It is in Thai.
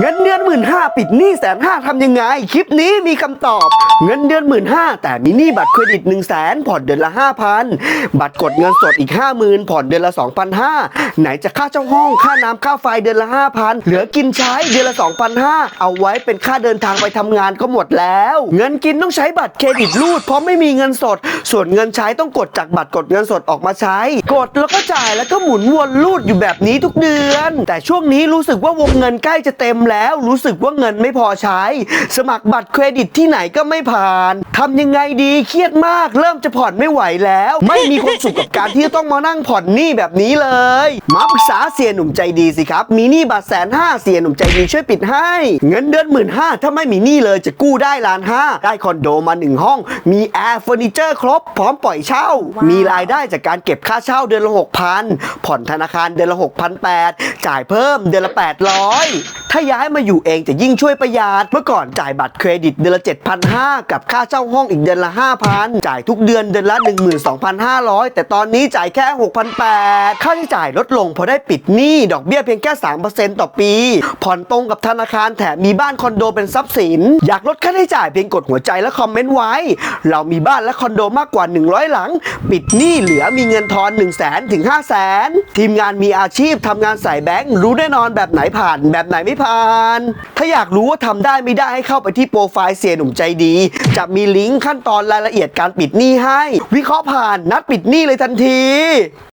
เงินเดือนหมื่นห้าปิดหนี้แสนห้าทำยังไง คลิปนี้มีคำตอบ เงินเดือนหมื่นห้าแต่มีหนี้บัตรเครดิต1นึ่งแสนผ่อนเดือนละห้าพันบัตรกดเงินสดอีกห้าหมื่นผ่อนเดือนละสองพันห้าไหนจะค่าเช่าห้องค่าน้ำค่าไฟเดือนละห้าพันเหลือกินใช้เดือนละสองพันห้าเอาไว้เป็นค่าเดินทางไปทำงานก็หมดแล้ว เงินกินต้องใช้บัตรเครดิตรูด เพราะไม่มีเงินสด ส่วนเงินใช้ต้องกดจากบัตรกดเงินสดออกมาใช้ กดแล้วก็จ่ายแล้วก็หมุนวนรูดอยู่แบบนี้ทุกเดือน แต่ช่วงนี้รู้สึกว่าวงเงินใกล้จะเต็มแล้วรู้สึกว่าเงินไม่พอใช้ สมัครบัตรเครดิตที่ไหนก็ไม่ผ่านทำยังไงดีเครียดมาก เริ่มจะผ่อนไม่ไหวแล้ว ไม่มีความสุขกับการที่จะต้องมานั่งผ่อนหนี้แบบนี้เลยมาปรึกษาเสียหนุ่มใจดีสิครับ มีหนี้บัตรแสนห้าเสียหนุ่มใจดีช่วยปิดให้ เงินเดือนหมื่นห้าถ้าไม่มีหนี้เลยจะกู้ได้ล้านห้าได้คอนโดมาหนึ่งห้อง มีแอร์เฟอร์นิเจอร์ครบ พร้อมปล่อยเช่า มีรายได้จากการเก็บค่าเช่าเดือนละหกพันผ่อนธนาคารเดือนละหกพันแปดจ่ายเพิ่มเดือนละแปดร้อยถ้าย้ายมาอยู่เองจะยิ่งช่วยประหยัด เมื่อก่อนจ่ายบัตรเครดิตเดือนละ 7,500 กับค่าเช่าห้องอีกเดือนละ 5,000 จ่ายทุกเดือนเดือนละ 12,500 แต่ตอนนี้จ่ายแค่ 6,800 ค่าใช้จ่ายลดลงเพราะได้ปิดหนี้ดอกเบี้ยเพียงแค่ 3%ต่อปี ผ่อนตรงกับธนาคารแถมมีบ้านคอนโดเป็นทรัพย์สิน อยากลดค่าใช้จ่ายเพียงกดหัวใจและคอมเมนต์ไว้ เรามีบ้านและคอนโดมากกว่า 100 หลัง ปิดหนี้เหลือมีเงินทอน1 0 0 0 0แถึง5 0 0 0 0 0ทีมงานมีอาชีพทำงานสายแบงค์รู้แน่นอนแบบไหนผ่านแบบไหนไม่ผ่าน ถ้าอยากรู้ว่าทำได้ไม่ได้ให้เข้าไปที่โปรไฟล์เสียหนุ่มใจดี จะมีลิงก์ขั้นตอนรายละเอียดการปิดหนี้ให้ วิเคราะห์ผ่านนัดปิดหนี้เลยทันที